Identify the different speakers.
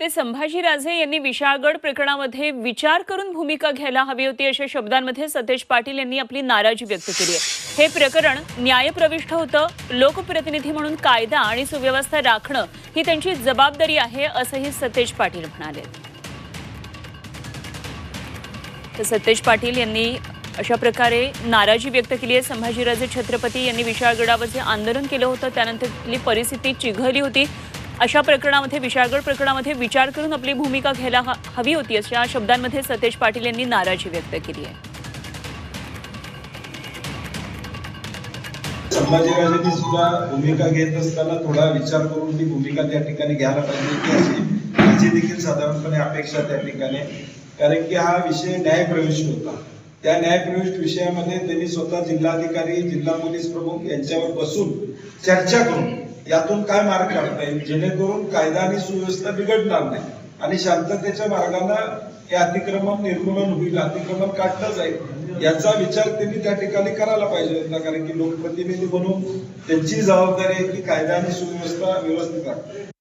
Speaker 1: ते संभाजीराजे यांनी विशाळगड प्रकरणामध्ये विचार करून भूमिका घ्यायला हवी होती अशा शब्दांमध्ये सतेज पाटील यांनी आपली नाराजी व्यक्त केली आहे. हे प्रकरण न्यायप्रविष्ट होतं लोकप्रतिनिधी म्हणून कायदा आणि सुव्यवस्था राखणं ही त्यांची जबाबदारी आहे असंही सतेज पाटील म्हणाले. तर सतेज पाटील यांनी अशा प्रकारे नाराजी व्यक्त केली आहे. संभाजीराजे छत्रपती यांनी विशाळगडावर जे आंदोलन केलं होतं त्यानंतर तिथली परिस्थिती चिघळली होती. अशा प्रकरणामध्ये विशाळगड प्रकरणामध्ये विचार करून आपली भूमिका घ्यायला हवी होती अशा शब्दांमध्ये सतेज पाटील यांनी नाराजी व्यक्त केली आहे.
Speaker 2: संभाजीराजांनी सुद्धा भूमिका घेत असताना थोडा विचार करून ती भूमिका त्या ठिकाणी घ्यायला पाहिजे की अशी देखील साधारणपणे अपेक्षा त्या ठिकाणी कारण की हा विषय न्यायप्रविष्ट होता. त्या न्यायप्रविष्ट विषयामध्ये त्यांनी स्वतः जिल्हाधिकारी जिल्हा पोलीस प्रमुख यांच्यावर बसून चर्चा करून यातून काय मार्ग काढता येईल? जेणेकरून कायदा आणि सुव्यवस्था बिघडणार नाही. आणि शांततेच्या मार्गानं हे अतिक्रमण निर्मूलन होईल अतिक्रमण काढलं जाईल याचा विचार त्यांनी त्या ठिकाणी करायला पाहिजे. होता कारण की लोकप्रतिनिधी म्हणून त्यांची जबाबदारी आहे की कायदा आणि सुव्यवस्था व्यवस्थित राखणे